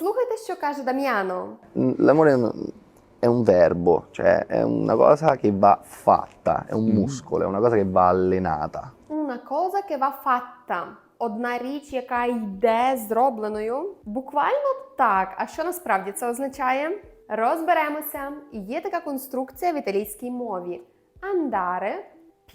Слухайте, що каже Дам'яно. Mm, L'amore è un- è un verbo, cioè è una cosa che va fatta, è un muscolo, è una cosa che va allenata. Una cosa che va fatta. Одна річ, яка йде зробленою. Буквально так. А що насправді це означає? Розберемося. Є така конструкція в італійській мові: andare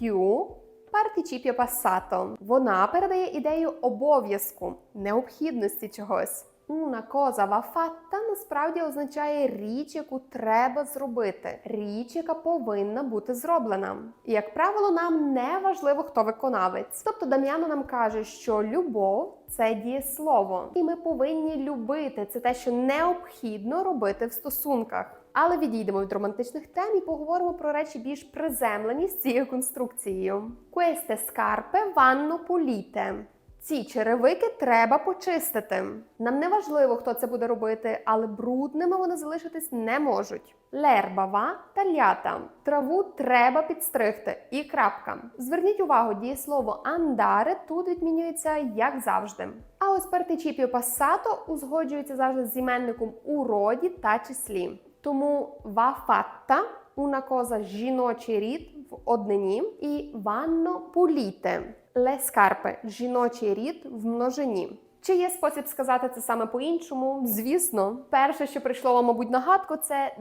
più participio passato. Вона передає ідею обов'язку, необхідності чогось. Una cosa va fatta насправді означає річ, яку треба зробити, річ, яка повинна бути зроблена. І, як правило, нам не важливо, хто виконавець. Тобто Дам'яно нам каже, що любов це дієслово, і ми повинні любити. Це те, що необхідно робити в стосунках. Але відійдемо від романтичних тем і поговоримо про речі більш приземлені з цією конструкцією. Queste scarpe vanno pulite. Ці черевики треба почистити. Нам не важливо, хто це буде робити, але брудними вони залишитись не можуть. L'erba va tagliata. Траву треба підстригти. І крапка. Зверніть увагу, дієслово andare тут відмінюється як завжди. А ось партичіпіо passato узгоджується завжди з іменником у роді та числі. Тому fatta – una cosa жіночий рід в однині і vanno pulite – le scarpe – жіночий рід в множині. Чи є спосіб сказати це саме по-іншому? Звісно, перше, що прийшло вам, мабуть, на гадку, це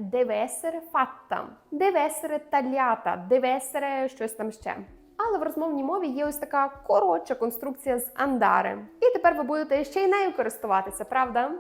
fatta, deve essere tagliata, deve щось там ще. Але в розмовній мові є ось така коротша конструкція з андари. І тепер ви будете ще й нею користуватися, правда?